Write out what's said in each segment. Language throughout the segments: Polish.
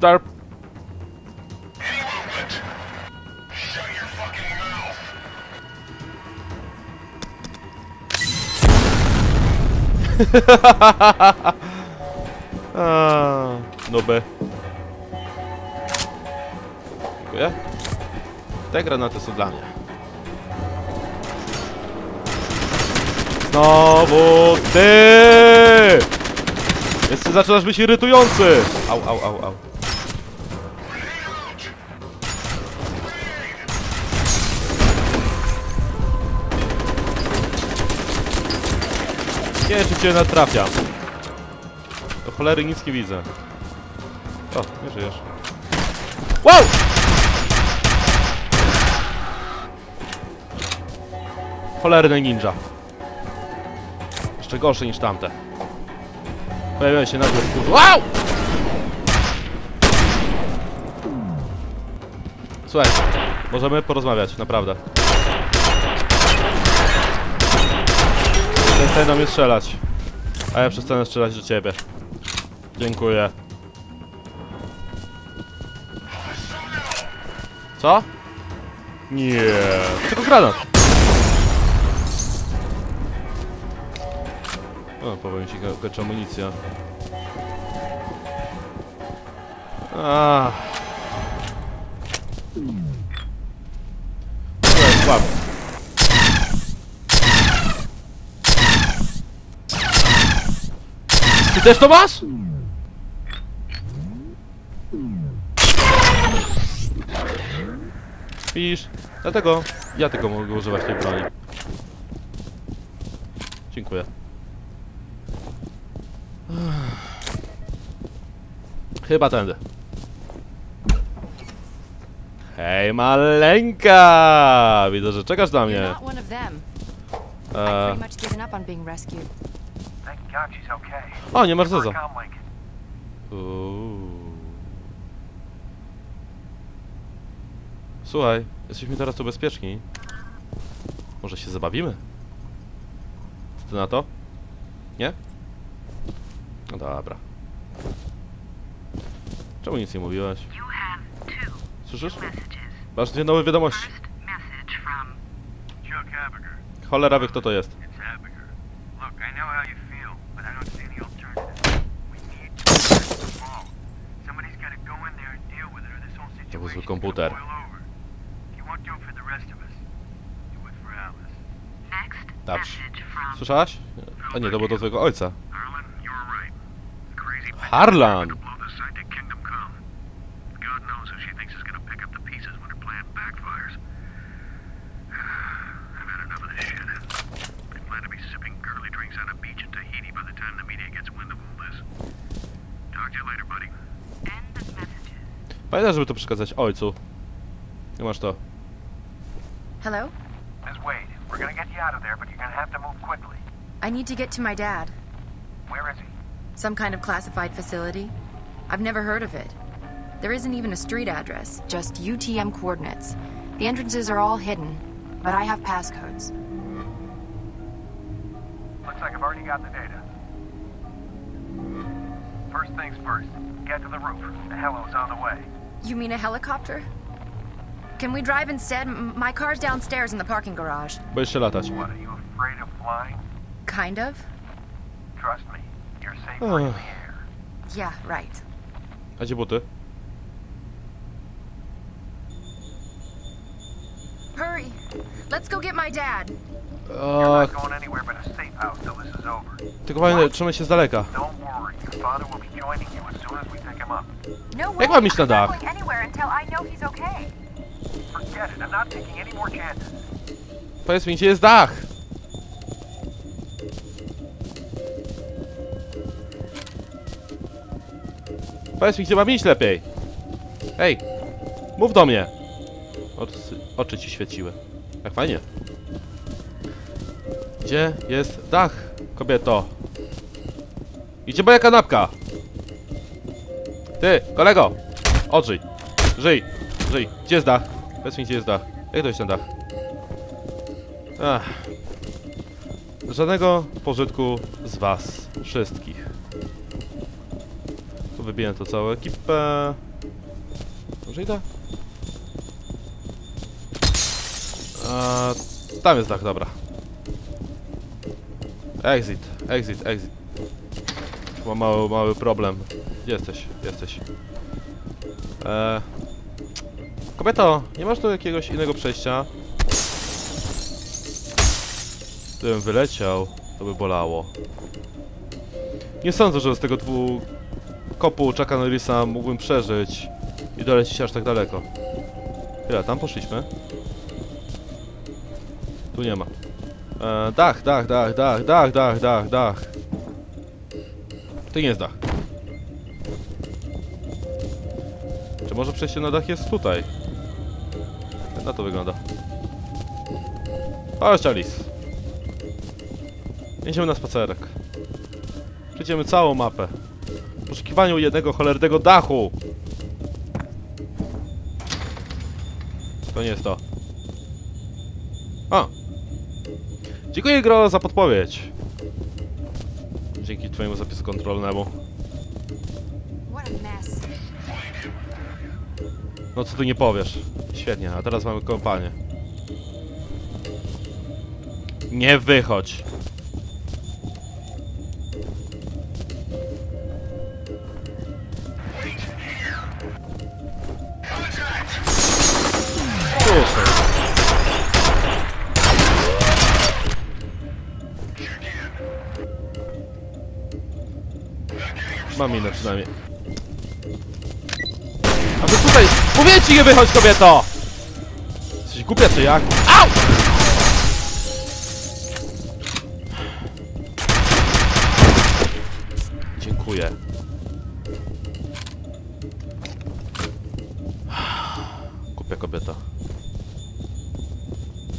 Darp. A, no B. Dziękuję. Te granaty są dla mnie. Znowu ty! Jest, zaczynasz być irytujący! Au, au, au, au. Nie, czy cię natrafiam. Do cholery nic nie widzę. O, nie żyjesz. Wow! Cholerny ninja. Jeszcze gorsze niż tamte. Pojawiają się nagle w. Wow! Słuchaj, możemy porozmawiać, naprawdę. Przestań do mnie strzelać. A ja przestanę strzelać do ciebie. Dziękuję. Co? Nie, tylko granat. O, powiem ci, ko- kończy amunicja. Ah. Słuchaj, słabo. Ty też to masz? Widzisz? Dlatego ja tylko mogę używać tej broni. Dziękuję. Chyba tędy. Hej, maleńka! Widzę, że czekasz na mnie. not o, nie masz Give her zeza. a comlink. Uuu. Słuchaj, jesteśmy teraz tu bezpieczni. Może się zabawimy? Co ty na to? Nie? No dobra. Czemu nic nie mówiłaś? Słyszysz? Masz dwie nowe wiadomości. Cholera wie kto to jest. For Alice. next Dobrze. Słyszałaś? A nie, to było do twojego ojca. Harlan, Pamiętaj, żeby to przekazać ojcu. Nie masz to. Hello? Miss Wade, we're going to get you out of there, but you're going to have to move quickly. I need to get to my dad. Where is he? Some kind of classified facility. I've never heard of it. There isn't even a street address, just UTM coordinates. The entrances are all hidden, but I have passcodes. Looks like I've already got the data. First things first, get to the roof. The hello's on the way. You mean a helicopter? Can we drive instead? M- my car's downstairs in the parking garage. Boisz się latać. What, are you afraid of flying? Kind of? Trust me, you're safer in the air. Yeah, right. A gdzie buty? Hurry! Let's go get my dad. Over. tylko pamiętaj, trzymaj się z daleka. No Jak mam iść na dach? Powiedz mi, gdzie jest dach? Powiedz mi, gdzie mam iść lepiej. Ej, mów do mnie. Oczy, oczy ci świeciły. Jak fajnie. Gdzie jest dach, kobieto? I gdzie moja kanapka? Ty, kolego! Odżyj. Żyj, żyj. Gdzie jest dach? Powiedz mi, gdzie jest dach. Jak jest ten dach? Ach. Żadnego pożytku z was wszystkich. Tu wybiję to całą ekipę. Dobrze idę? A, tam jest dach, dobra. Exit, exit, exit. Mam mały, mały problem. Jesteś? Jesteś. Eee... Kobieto, nie masz tu jakiegoś innego przejścia? Gdybym wyleciał, to by bolało. Nie sądzę, że z tego dwu kopu Chucka Norrisa mógłbym przeżyć i dolecieć aż tak daleko. Chwila, tam poszliśmy. Tu nie ma. E, dach, dach, dach, dach, dach, dach, dach, dach. To nie jest dach. Czy może przejście na dach jest tutaj? Na to wygląda? Chodź, Alice. Jedziemy na spacerek. Przejdziemy całą mapę. W poszukiwaniu jednego cholernego dachu! To nie jest to. A! Dziękuję Gro za podpowiedź. Dzięki twojemu zapisu kontrolnemu. No co tu nie powiesz. Świetnie, a teraz mamy kompanię. Nie wychodź. Inne przynajmniej. A wy tutaj... Mówię ci nie wychodź kobieto! Jesteś głupia czy jak? Au! Dziękuję. Głupia kobieta.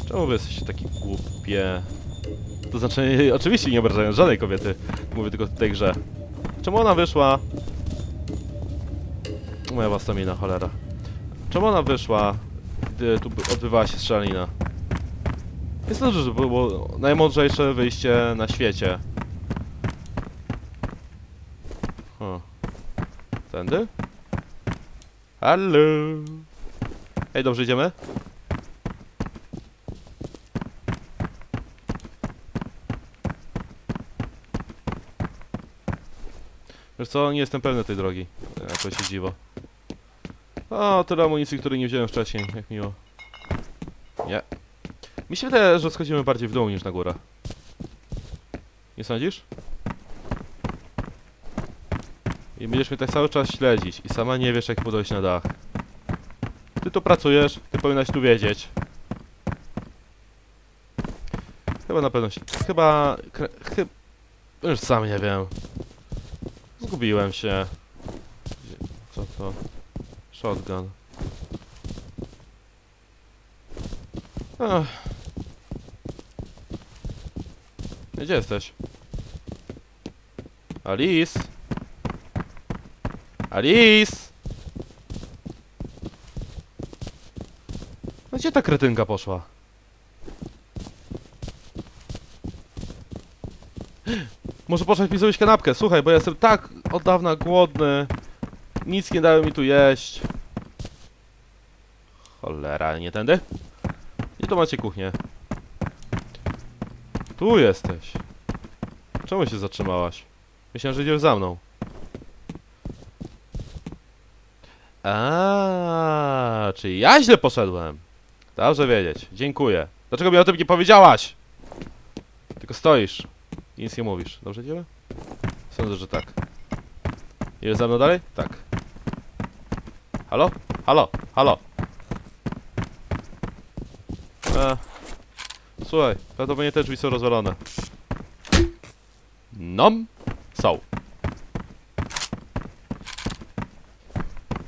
Czemu wy jesteście takie głupie? To znaczy, oczywiście nie obrażając żadnej kobiety. Mówię tylko w tej grze. Czemu ona wyszła? Moja własna mina, cholera. Czemu ona wyszła, gdy tu by- odbywała się strzelanina? Nie sądzę, że było najmądrzejsze wyjście na świecie. Huh. Tędy? Halo? Ej, dobrze idziemy? Wiesz co, nie jestem pewny tej drogi. Jakoś się dziwo. O, tyle amunicji, której nie wziąłem wcześniej, jak miło. Nie. Mi się wydaje, że schodzimy bardziej w dół niż na górę. Nie sądzisz? I będziesz mnie tak cały czas śledzić i sama nie wiesz jak podejść na dach. Ty tu pracujesz, ty powinnaś tu wiedzieć. Chyba na pewno się... Chyba... Chyba... Już sam nie wiem. Zgubiłem się. Co to? Shotgun. Ach. Gdzie jesteś? Alice? Alice! No gdzie ta kretynka poszła? Może poszedł mi zrobić kanapkę, słuchaj, bo ja jestem tak od dawna głodny. Nic nie dały mi tu jeść. Cholera, nie tędy? I tu macie kuchnię. Tu jesteś. Czemu się zatrzymałaś? Myślałem, że idziesz za mną. A, czyli ja źle poszedłem. Dobrze wiedzieć. Dziękuję. Dlaczego mi o tym nie powiedziałaś? Tylko stoisz i nic nie mówisz. Dobrze idziemy? Sądzę, że tak. Jest za mną dalej? Tak. Halo? Halo? Halo? E, słuchaj, prawdopodobnie te drzwi są rozwalone. Nom? Są.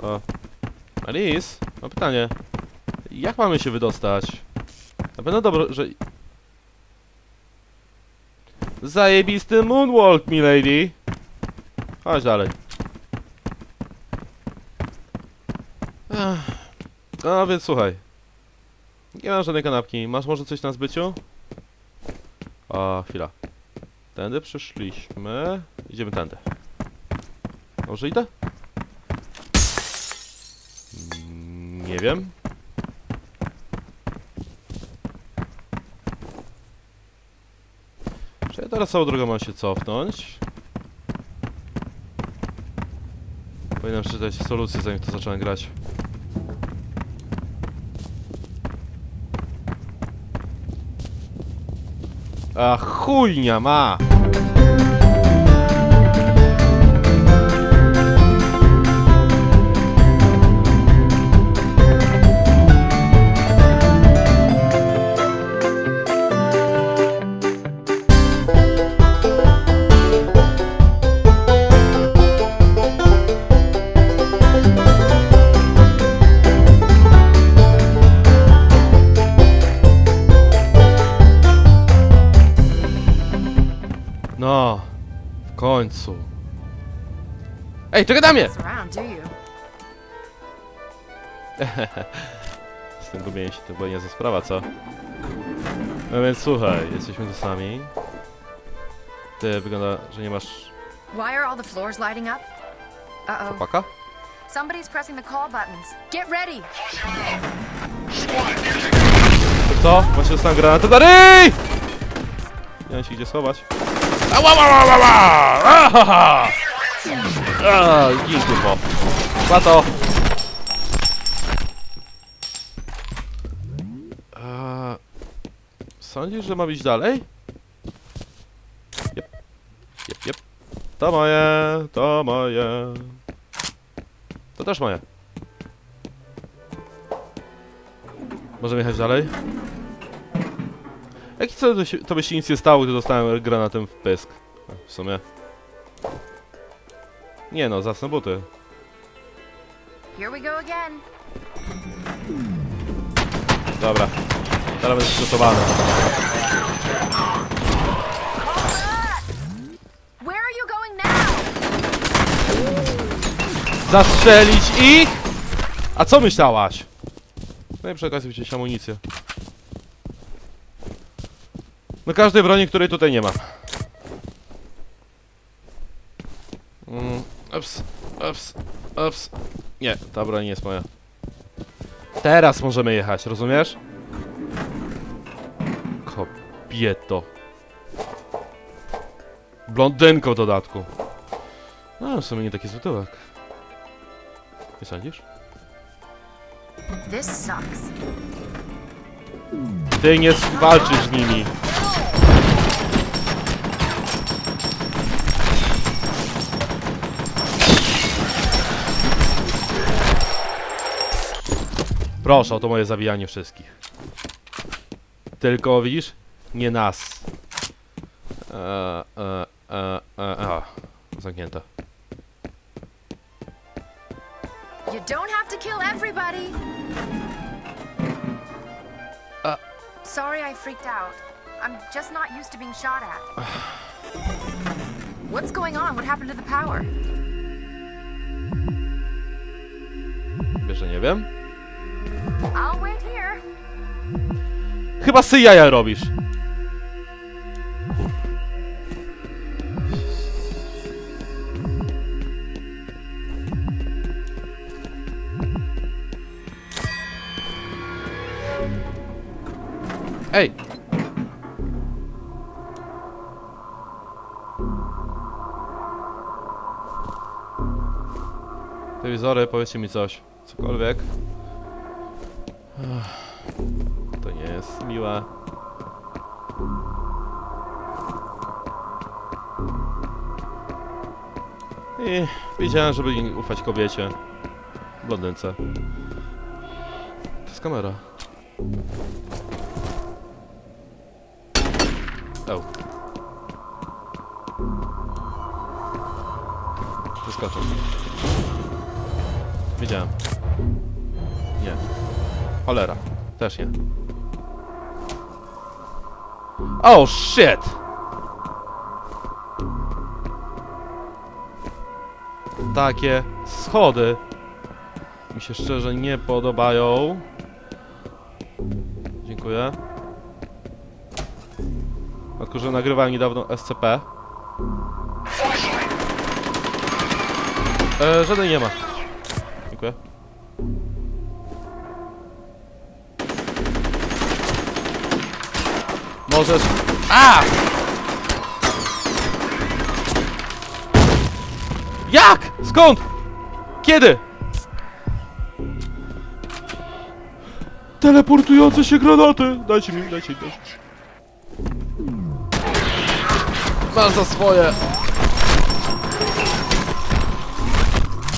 O. Alice, mam pytanie. Jak mamy się wydostać? Na pewno dobro, że... Zajebisty moonwalk, milady! Chodź dalej. No więc słuchaj. Nie mam żadnej kanapki. Masz może coś na zbyciu? O, chwila. Tędy przyszliśmy. Idziemy tędy. Może idę? Nie wiem. Czy ja teraz całą drogą mam się cofnąć? Powinienem przeczytać solucję zanim to zacząłem grać. A chujnia ma! Ej, czekaj na mnie! Z tym gubieniem się to była niezła sprawa, co? No więc słuchaj, jesteśmy tu sami. Ty, wygląda, że nie masz Why are all the floors lighting up? Uh-oh. chłopaka? Somebody's pressing the call buttons. Get ready! Co? Właśnie dostałem granatę na ryj! Nie mam się gdzie schować. Ała, ała, ała, ała! A, gin kurwo. Pato! Eee, Sądzisz, że ma być dalej? Jep. Jep, jep. To moje, to moje. To też moje. Możemy jechać dalej? Jaki co to, się, to by się nic nie stało, gdy dostałem granatem w pysk? W sumie. Nie no, zacne buty. Dobra. Teraz będzie przygotowany. Zastrzelić ich! A co myślałaś? No i przy okazji wziąć amunicję. No każdej broni, której tutaj nie ma. Nie, ta broń nie jest moja. Teraz możemy jechać, rozumiesz? Kobieto. Blondynko w dodatku. No, w sumie nie taki zły tyłek. Nie sądzisz? Ty nie walczysz z nimi. Proszę o to moje zabijanie wszystkich. Tylko widzisz? Nie nas. E, e, e, e, a, zamknięte. You don't have to kill everybody. Uh. Sorry I freaked out. I'm just not used to being shot at. What's going on? What happened to the power? Wiesz, że nie wiem? Chyba sy jaja robisz. Ej! Telewizory, powiedzcie mi coś. Cokolwiek. To nie jest miłe. I wiedziałem, żeby nie ufać kobiecie. Blondynce. To jest kamera. Eł. Wyskoczę. Wiedziałem. Cholera. Też nie. Oh shit! Takie schody mi się szczerze nie podobają. Dziękuję. Tylko, że nagrywałem niedawno SCP. E, żaden nie ma. Możesz... A! Jak? Skąd? Kiedy? Teleportujące się granaty! Dajcie mi, dajcie, dajcie. Masz za swoje!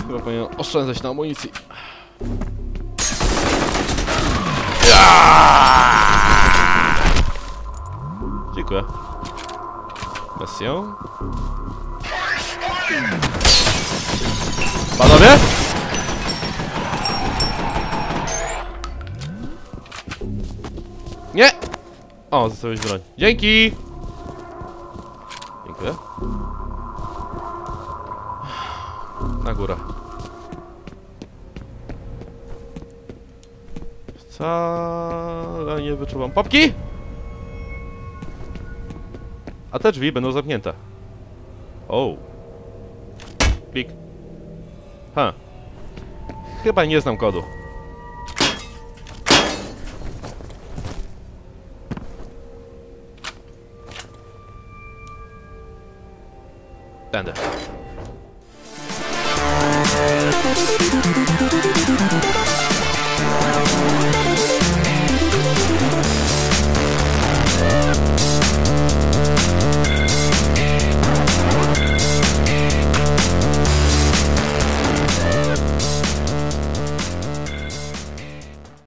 Chyba powinien oszczędzać na amunicji. Dziękuję. Mesję. Panowie? Nie! O, zostawiłeś broń. Dzięki! Dziękuję. Na górę. Wcale nie wyczuwam. Popki! A te drzwi będą zamknięte. O. Pik. Ha. Chyba nie znam kodu. Tędy.